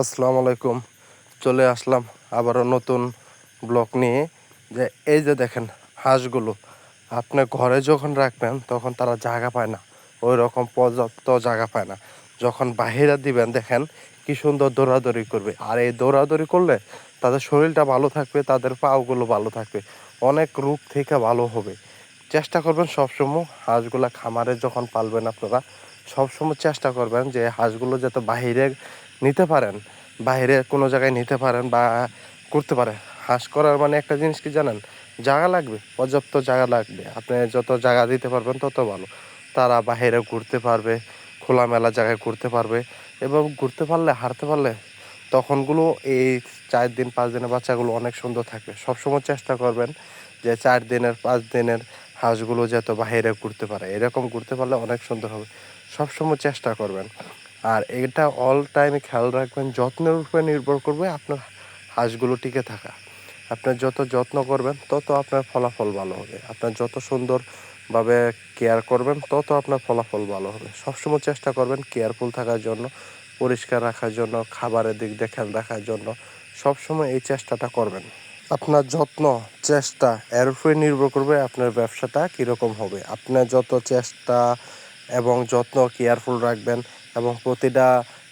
আসসালামু আলাইকুম। চলে আসলাম আবারও নতুন ব্লগ নিয়ে। যে এই যে দেখেন হাঁসগুলো, আপনি ঘরে যখন রাখবেন তখন তারা জায়গা পায় না। ওই রকম পর্যাপ্ত জায়গা পায় না। যখন বাহিরে দিবেন, দেখেন কি সুন্দর দৌড়াদৌড়ি করবে। আর এই দৌড়াদৌড়ি করলে তাদের শরীরটা ভালো থাকবে, তাদের পাগুলো ভালো থাকবে। অনেক রোগ থেকে ভালো হবে। চেষ্টা করবেন সবসময় হাঁসগুলা খামারে যখন পালবেন আপনারা, সবসময় চেষ্টা করবেন যে হাঁসগুলো যাতে বাহিরে নিতে পারেন, বাইরে কোনো জায়গায় নিতে পারেন বা করতে পারেন। হাঁস করার মানে একটা জিনিস কি জানেন? জায়গা লাগবে, পর্যাপ্ত জায়গা লাগবে। আপনি যত জায়গা দিতে পারবেন তত ভালো। তারা বাইরে ঘুরতে পারবে, খোলামেলা জায়গায় ঘুরতে পারবে এবং ঘুরতে পারলে হারতে পারলে তখনগুলো এই চার দিন, পাঁচ দিনের বাচ্চাগুলো অনেক সুন্দর থাকবে। সবসময় চেষ্টা করবেন যে চার দিনের, পাঁচ দিনের হাঁসগুলো যাতে বাইরে ঘুরতে পারে। এরকম ঘুরতে পারলে অনেক সুন্দর হবে। সবসময় চেষ্টা করবেন। আর এটা অল টাইমে খেয়াল রাখবেন, যত্নের উপরে নির্ভর করবে আপনার হাঁসগুলো টিকে থাকা। আপনার যত যত্ন করবেন, তত আপনার ফলাফল ভালো হবে। আপনার যত সুন্দরভাবে কেয়ার করবেন, তত আপনার ফলাফল ভালো হবে। সবসময় চেষ্টা করবেন কেয়ারফুল থাকার জন্য, পরিষ্কার রাখার জন্য, খাবারের দিক দিয়ে খেয়াল রাখার জন্য। সবসময় এই চেষ্টাটা করবেন। আপনার যত্ন, চেষ্টা, এর উপরে নির্ভর করবে আপনার ব্যবসাটা কীরকম হবে। আপনার যত চেষ্টা এবং যত্ন কেয়ারফুল রাখবেন এবং প্রতিটা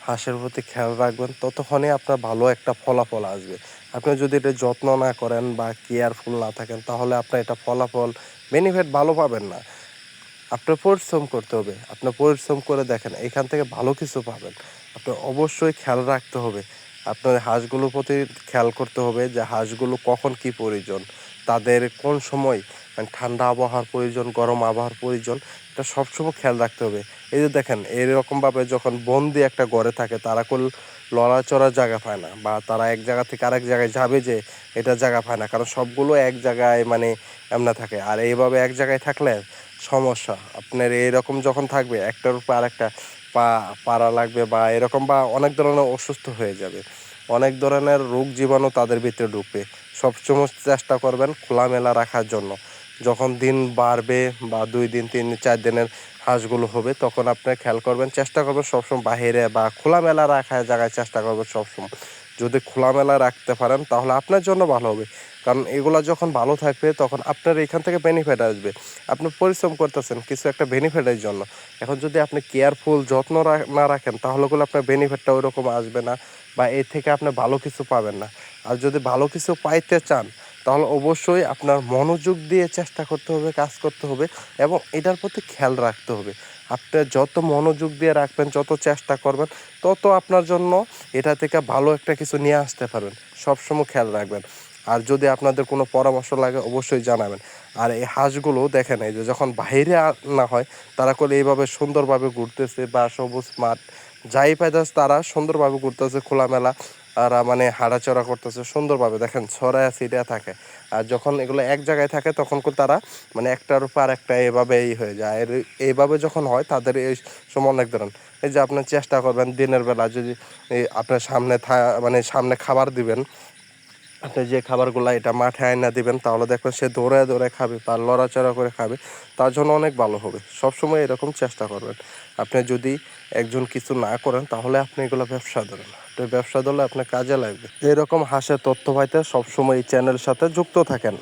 হাঁসের প্রতি খেয়াল রাখবেন, ততক্ষণে আপনার ভালো একটা ফলাফল আসবে। আপনি যদি এটা যত্ন না করেন বা কেয়ারফুল না থাকেন, তাহলে আপনার এটা ফলাফল বেনিফিট ভালো পাবেন না। আপনার পরিশ্রম করতে হবে। আপনার পরিশ্রম করে দেখেন, এখান থেকে ভালো কিছু পাবেন। আপনার অবশ্যই খেয়াল রাখতে হবে। আপনার হাঁসগুলোর প্রতি খেয়াল করতে হবে যে হাঁসগুলো কখন কি প্রয়োজন, তাদের কোন সময় মানে ঠান্ডা আবহাওয়ার প্রয়োজন, গরম আবহাওয়ার প্রয়োজন এটা সবসময় খেয়াল রাখতে হবে। এই যে দেখেন এরকমভাবে যখন বন্দি একটা ঘরে থাকে, তারা কোন লড়াচড়ার জায়গা পায় না বা তারা এক জায়গা থেকে আরেক জায়গায় যাবে যে এটা জায়গা পায় না, কারণ সবগুলো এক জায়গায় মানে এমনা থাকে। আর এইভাবে এক জায়গায় থাকলে সমস্যা। আপনার এরকম যখন থাকবে, একটার উপর আরেকটা পা, পাড়া লাগবে বা এরকম বা অনেক ধরনের অসুস্থ হয়ে যাবে। অনেক ধরনের রোগ জীবাণু তাদের ভিতরে ঢুকবে। সবসময় চেষ্টা করবেন খোলামেলা রাখার জন্য। যখন দিন বাড়বে বা দুই দিন, তিন চার দিনের হাঁসগুলো হবে, তখন আপনি খেয়াল করবেন, চেষ্টা করবেন সবসময় বাহিরে বা খোলামেলা রাখার জায়গায় চেষ্টা করবেন সবসময়। যদি খোলামেলা রাখতে পারেন, তাহলে আপনার জন্য ভালো হবে। কারণ এগুলো যখন ভালো থাকবে, তখন আপনার এখান থেকে বেনিফিট আসবে। আপনি পরিশ্রম করতেছেন, কিছু একটা বেনিফিটের জন্য। এখন যদি আপনি কেয়ারফুল যত্ন না রাখেন, তাহলে ওগুলো আপনার বেনিফিটটা ওই রকম আসবে না বা এর থেকে আপনি ভালো কিছু পাবেন না। আর যদি ভালো কিছু পাইতে চান তাহলে অবশ্যই আপনার মনোযোগ দিয়ে চেষ্টা করতে হবে, কাজ করতে হবে এবং এটার প্রতি খেয়াল রাখতে হবে। আপনি যত মনোযোগ দিয়ে রাখবেন, যত চেষ্টা করবেন, তত আপনার জন্য এটা থেকে ভালো একটা কিছু নিয়ে আসতে পারবেন। সবসময় খেয়াল রাখবেন। আর যদি আপনাদের কোনো পরামর্শ লাগে, অবশ্যই জানাবেন। আর এই হাঁসগুলো দেখেন, এই যে যখন বাইরে না হয়, তারা করে এইভাবে সুন্দরভাবে ঘুরতেছে বা সবুজ মাঠ যাই পাইতেছে তারা সুন্দরভাবে ঘুরতেছে, খোলামেলা আর মানে হাঁটাচড়া করতেছে সুন্দরভাবে। দেখেন, ছড়ায় সিটে থাকে। আর যখন এগুলো এক জায়গায় থাকে, তখন তারা মানে একটার উপর একটা এভাবে এই হয়ে যায়। আর এইভাবে যখন হয়, তাদের এই সময় অনেক ধরনের। এই যে আপনার চেষ্টা করবেন, দিনের বেলা যদি আপনার সামনে থা মানে সামনে খাবার দিবেন আপনি যে খাবারগুলো এটা মাঠে আয়না দিবেন, তাহলে দেখবেন সে দৌড়ায় দৌড়ায় খাবে বা লড়াচড়া করে খাবে, তার জন্য অনেক ভালো হবে। সবসময় এরকম চেষ্টা করবেন। আপনি যদি একজন কিছু না করেন, তাহলে আপনি এগুলো ব্যবসা ধরেন তো ব্যবসা ধরলে আপনার কাজে লাগবে। এরকম হাসের তথ্য পাইতে সবসময় এই চ্যানেলের সাথে যুক্ত থাকেন।